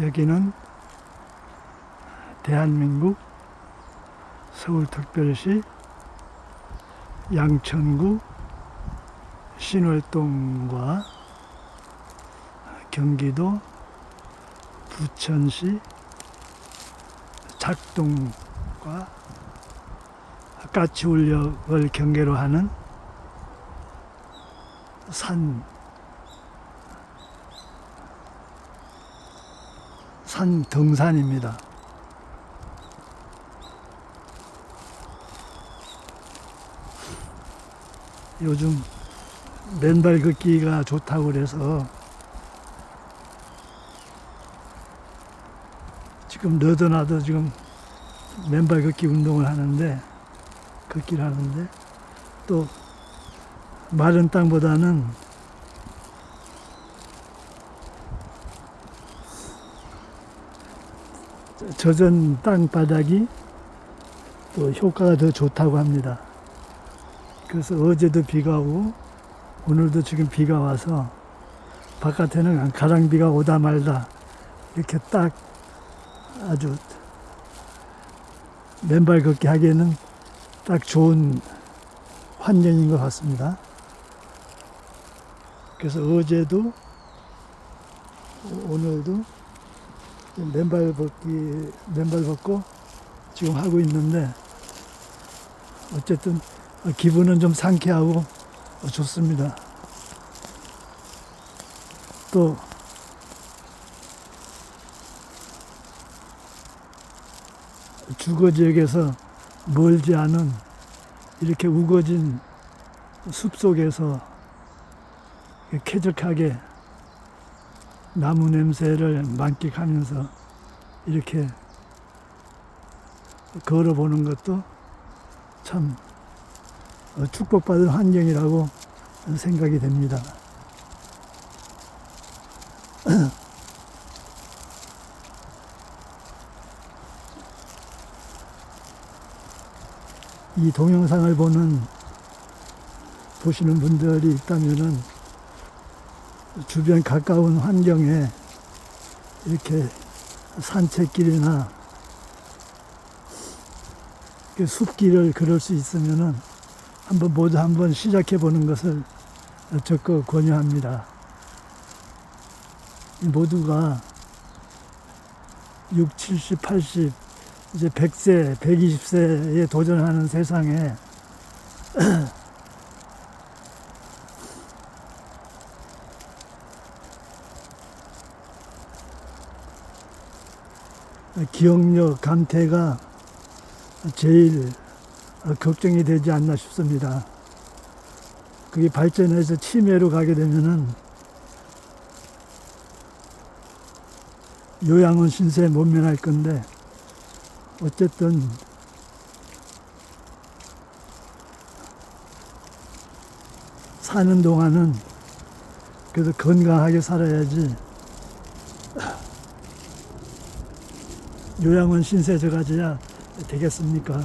여기는 대한민국 서울특별시 양천구 신월동과 경기도 부천시 작동과 까치울역을 경계로 하는 산, 산 등산입니다. 요즘 맨발 걷기가 좋다고 그래서 지금 너도 나도 지금 맨발 걷기 운동을 하는데 걷기를 하는데 또 마른 땅보다는 젖은 땅바닥이 또 효과가 더 좋다고 합니다. 그래서 어제도 비가 오고 오늘도 지금 비가 와서 바깥에는 가랑비가 오다 말다 이렇게 딱 아주 맨발 걷기 하기에는 딱 좋은 환경인 것 같습니다. 그래서 어제도 오- 오늘도 맨발 걷기 맨발 걷고 지금 하고 있는데 어쨌든 기분은 좀 상쾌하고 좋습니다. 또 주거 지역에서 멀지 않은 이렇게 우거진 숲 속에서 쾌적하게 나무 냄새를 만끽하면서 이렇게 걸어보는 것도 참 축복받은 환경이라고 생각이 됩니다. 이 동영상을 보는 보시는 분들이 있다면은 주변 가까운 환경에 이렇게 산책길이나 숲길을 걸을 수 있으면은 한번 모두 한번 시작해 보는 것을 적극 권유합니다. 이 모두가 6, 70, 80, 이제 100세, 120세에 도전하는 세상에 기억력 감퇴가 제일 걱정이 되지 않나 싶습니다. 그게 발전해서 치매로 가게 되면은 요양원 신세 못 면할 건데 어쨌든 사는 동안은 그래도 건강하게 살아야지 요양원 신세 져가지야 되겠습니까?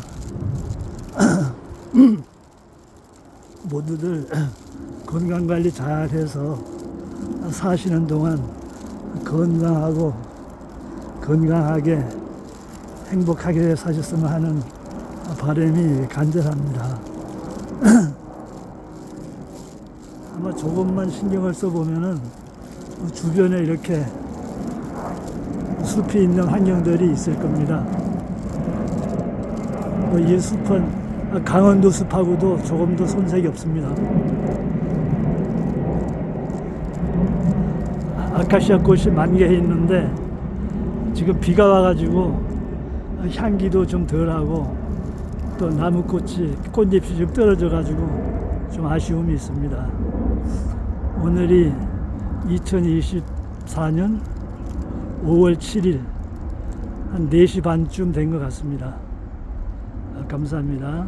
모두들 건강 관리 잘 해서 사시는 동안 건강하고 건강하게 행복하게 사셨으면 하는 바람이 간절합니다. 아마 조금만 신경을 써보면은 주변에 이렇게 숲이 있는 환경들이 있을 겁니다. 뭐 이 숲은 강원도 숲하고도 조금 더 손색이 없습니다. 아카시아 꽃이 만개해 있는데 지금 비가 와가지고 향기도 좀 덜하고 또 나무꽃이 꽃잎이 좀 떨어져가지고 좀 아쉬움이 있습니다. 오늘이 2024년 5월 7일 한 4시 반쯤 된 것 같습니다. 아, 감사합니다.